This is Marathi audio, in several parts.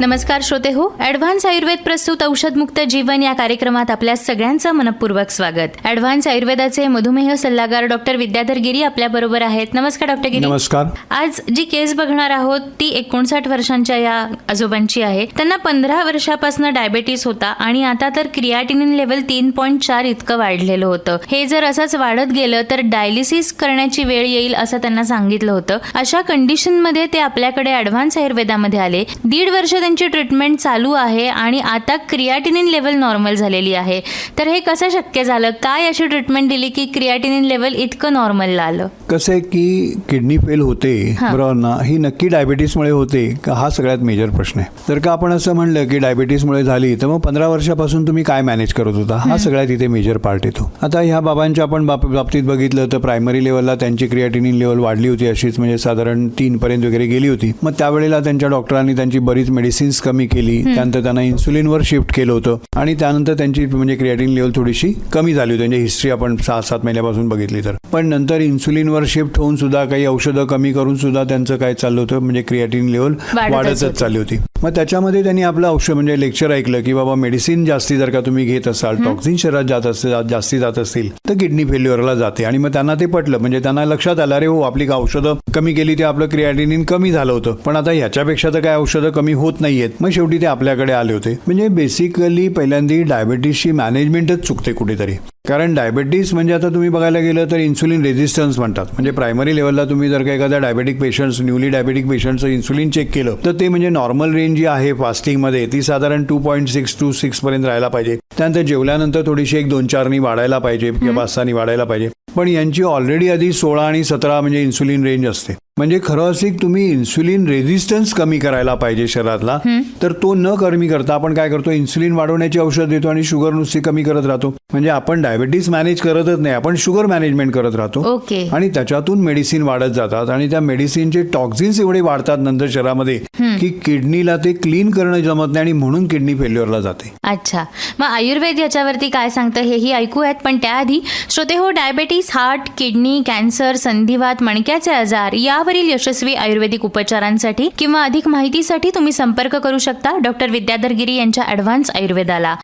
नमस्कार श्रोते हो ॲडव्हान्स आयुर्वेद प्रस्तुत औषधमुक्त जीवन या कार्यक्रमात आपल्या सगळ्यांचं मनपूर्वक स्वागत. ॲडव्हान्स आयुर्वेदाचे मधुमेह सल्लागार डॉक्टर विद्याधर गिरी आपल्या बरोबर आहेत. नमस्कार डॉक्टर गिरी. नमस्कार. आज जी केस बघणार आहोत ती एकोणसाठ वर्षांच्या या आजोबांची आहे. त्यांना पंधरा वर्षापासून डायबेटीस होता आणि आता तर क्रियाटिनिन लेवल तीन पॉईंट चार इतकं वाढलेलं होतं. हे जर असंच वाढत गेलं तर डायलिसिस करण्याची वेळ येईल असं त्यांना सांगितलं होतं. अशा कंडिशनमध्ये ते आपल्याकडे ॲडव्हान्स आयुर्वेदामध्ये आले. दीड वर्ष त्यांची ट्रीटमेंट चालू आहे आणि आता क्रियाटिनिन लेवल नॉर्मल झालेली आहे. तर हे कसं शक्य झालं? काय अशी ट्रीटमेंट दिली की क्रियाटिनिन लेवल इतकं नॉर्मलला आलं? कसं आहे की किडनी फेल होते. बरोबर ना ही नक्की डायबिटीसमुळे होते का हा सगळ्यात मेजर प्रश्न आहे. जर का आपण असं म्हणलं की डायबिटीसमुळे झाली तर मग पंधरा वर्षापासून तुम्ही काय मॅनेज करत होता? हा सगळ्यात इथे मेजर पार्ट येतो. आता ह्या बाबांच्या आपण बाब- बाबतीत बघितलं तर प्रायमरी लेवलला त्यांची क्रिएटिनिन लेवल वाढली होती अशीच म्हणजे साधारण तीन पर्यंत वगैरे गेली होती. मग त्यावेळेला त्यांच्या डॉक्टरांनी त्यांची बरीच मेडिसिन्स कमी केली. त्यानंतर त्यांना इन्सुलिनवर शिफ्ट केलं होतं. आणि त्यानंतर त्यांची म्हणजे क्रिएटिन लेवल थोडीशी कमी झाली होती. म्हणजे हिस्ट्री आपण सहा सात महिन्यापासून बघितली तर. पण नंतर इन्सुलिनवर शिफ्ट होऊन सुद्धा काही औषधं कमी करून सुद्धा त्यांचं काय चाललं होतं म्हणजे क्रिएटिन लेवल वाढतच. चालली होती. मग त्याच्यामध्ये त्यांनी आपलं औषध म्हणजे लेक्चर ऐकलं की बाबा मेडिसिन जास्ती जर का तुम्ही घेत असाल टॉक्सिन शरीरात जात असते जास्ती जात असतील तर किडनी फेल्युअरला जाते. आणि मग त्यांना ते पटलं म्हणजे त्यांना लक्षात आलं अरे हो आपली औषधं कमी केली ते आपलं क्रिएटिनिन कमी झालं होतं. पण आता ह्याच्यापेक्षा तर काय औषधं कमी होत नाहीयेत. मग शेवटी ते आपल्याकडे आले होते. म्हणजे बेसिकली पहिल्यांदा डायबिटीसची मॅनेजमेंटच चुकते कुठेतरी. कारण डायबिटीस म्हणजे आता तुम्ही बघायला गेलं तर इन्सुलिन रेझिस्टन्स म्हणतात. म्हणजे प्रायमरी लेवलला तुम्ही जर का एखाद्या डायबेटिक पेशंट्स न्यूली डायबेटिक पेशंटचं इन्सुलिन चेक केलं तर ते म्हणजे नॉर्मल रेंज जी आहे फास्टिंगमध्ये ती साधारण two point six two six पर्यंत राहायला पाहिजे. त्यानंतर जेवल्यानंतर थोडीशी एक दोन चारनी वाढायला पाहिजे किंवा पाच सहानी वाढायला पाहिजे. पण यांची ऑलरेडी आधी सोळा आणि सतरा म्हणजे इन्सुलिन रेंज असते. म्हणजे खरं असं तुम्ही इन्सुलिन रेझिस्टन्स कमी करायला पाहिजे शरीरातला तर तो न कमी करता आपण काय करतो? इन्सुलिन वाढवण्याची औषध देतो आणि शुगर नुसती कमी करत राहतो. म्हणजे आपण डायबिटीस मॅनेज करतच नाही आपण शुगर मॅनेजमेंट करत राहतो. ओके. आणि त्याच्यातून मेडिसिन वाढत जातात आणि त्या मेडिसिनचे टॉक्झिन्स एवढे वाढतात नंतर शरीरामध्ये की किडनीला ते क्लीन करणं जमत नाही आणि म्हणून किडनी फेल्युअरला जाते. अच्छा. मग आयुर्वेद याच्यावरती काय सांगतं हेही ऐकूयात पण त्याआधी श्रोते हो डायबेटीस हार्ट किडनी कॅन्सर संधिवात मणक्याचे आजार यावरील यशस्वी आयुर्वेदिक उपचारांसाठी किंवा अधिक माहितीसाठी तुम्ही संपर्क करू शकता डॉक्टर विद्याधर गिरी यांच्या ॲडव्हान्स आयुर्वेदाला.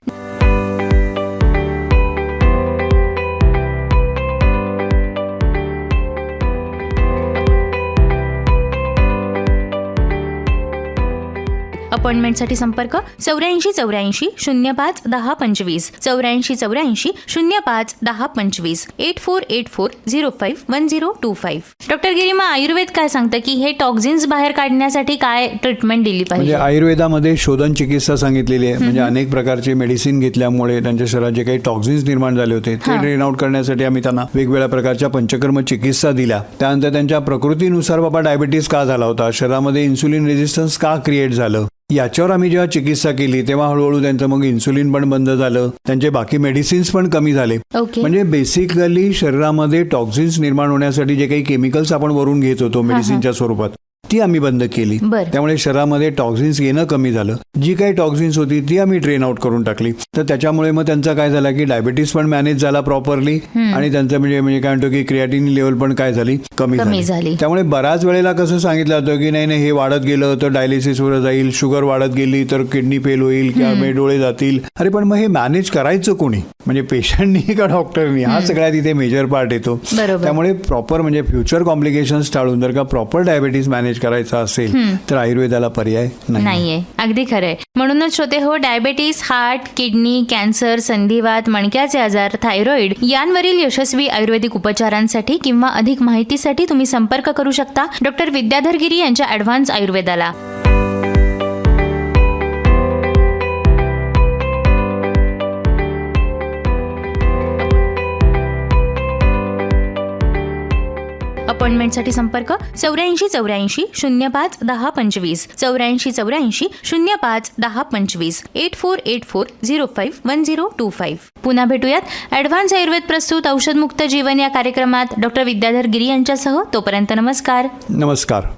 अपॉइंटमेंटसाठी संपर्क चौऱ्याऐंशी चौऱ्याऐंशी शून्य पाच दहा पंचवीस. चौऱ्याऐंशी चौऱ्याऐंशी शून्य पाच दहा पंचवीस. Eight four eight four zero five one zero two five. Doctor Giri मग आयुर्वेद काय सांगतं की हे टॉक्झिन्स बाहेर काढण्यासाठी काय ट्रीटमेंट दिली म्हणजे पाहिजे आयुर्वेदामध्ये शोधन चिकित्सा सांगितलेली आहे. म्हणजे अनेक प्रकारचे मेडिसिन घेतल्यामुळे त्यांच्या शरीरात जे काही टॉक्झिन्स निर्माण झाले होते ते. ड्रेन आउट करण्यासाठी आम्ही त्यांना वेगवेगळ्या प्रकारच्या पंचकर्म चिकित्सा दिल्या. त्यानंतर त्यांच्या प्रकृतीनुसार बाबा डायबिटीस का झाला होता? शरीरामध्ये इन्सुलिन रेझिस्टन्स का क्रिएट झालं? याच्यावर आम्ही जेव्हा चिकित्सा केली तेव्हा हळूहळू त्यांचं मग इन्सुलिन पण बंद झालं. त्यांचे बाकी मेडिसिन्स पण कमी झाले. म्हणजे बेसिकली शरीरामध्ये टॉक्झिन्स निर्माण होण्यासाठी जे काही केमिकल्स आपण वरून घेत होतो मेडिसिनच्या स्वरूपात. ती आम्ही बंद केली. त्यामुळे शरीरामध्ये टॉक्झिन्स येणं कमी झालं. जी काही टॉक्झिन्स होती ती आम्ही ड्रेन आउट करून टाकली. तर त्याच्यामुळे मग त्यांचा काय झाला की डायबिटीस पण मॅनेज झाला प्रॉपरली आणि त्यांचं म्हणजे म्हणजे काय म्हणतो की क्रिएटिन लेवल पण काय झाली? कमी झाली. त्यामुळे बऱ्याच वेळेला कसं सांगितलं जातं की नाही नाही हे वाढत गेलं तर डायलिसिसवर जाईल शुगर वाढत गेली तर किडनी फेल होईल किंवा डोळे जातील. अरे पण मग हे मॅनेज करायचं कोणी? म्हणजे पेशंटनी का डॉक्टरनी हा सगळ्यात इथे मेजर पार्ट येतो. त्यामुळे प्रॉपर म्हणजे फ्युचर कॉम्प्लिकेशन्स टाळून जर का प्रॉपर डायबिटीस मॅनेज करायचा असेल तर आयुर्वेदाला पर्याय नाही नाहीये. अगदी खरंय. म्हणूनच श्रोते हो डायबेटीस हार्ट किडनी कॅन्सर संधिवात मणक्याचे आजार थायरॉइड यांवरील यशस्वी आयुर्वेदिक उपचारांसाठी किंवा अधिक माहितीसाठी तुम्ही संपर्क करू शकता. डॉक्टर विद्याधर गिरी यांच्या ॲडव्हान्स आयुर्वेदाला. अपॉइंटमेंटसाठी संपर्क चौऱ्याऐंशी चौऱ्याऐंशी शून्य पाच दहा पंचवीस. चौऱ्याऐंशी चौऱ्याऐंशी शून्य पाच दहा पंचवीस. Eight four eight four zero five one zero two five. पुन्हा भेटूयात. ॲडव्हान्स आयुर्वेद प्रस्तुत औषधमुक्त जीवन या कार्यक्रमात डॉक्टर विद्याधर गिरी यांच्यासह तोपर्यंत नमस्कार. नमस्कार.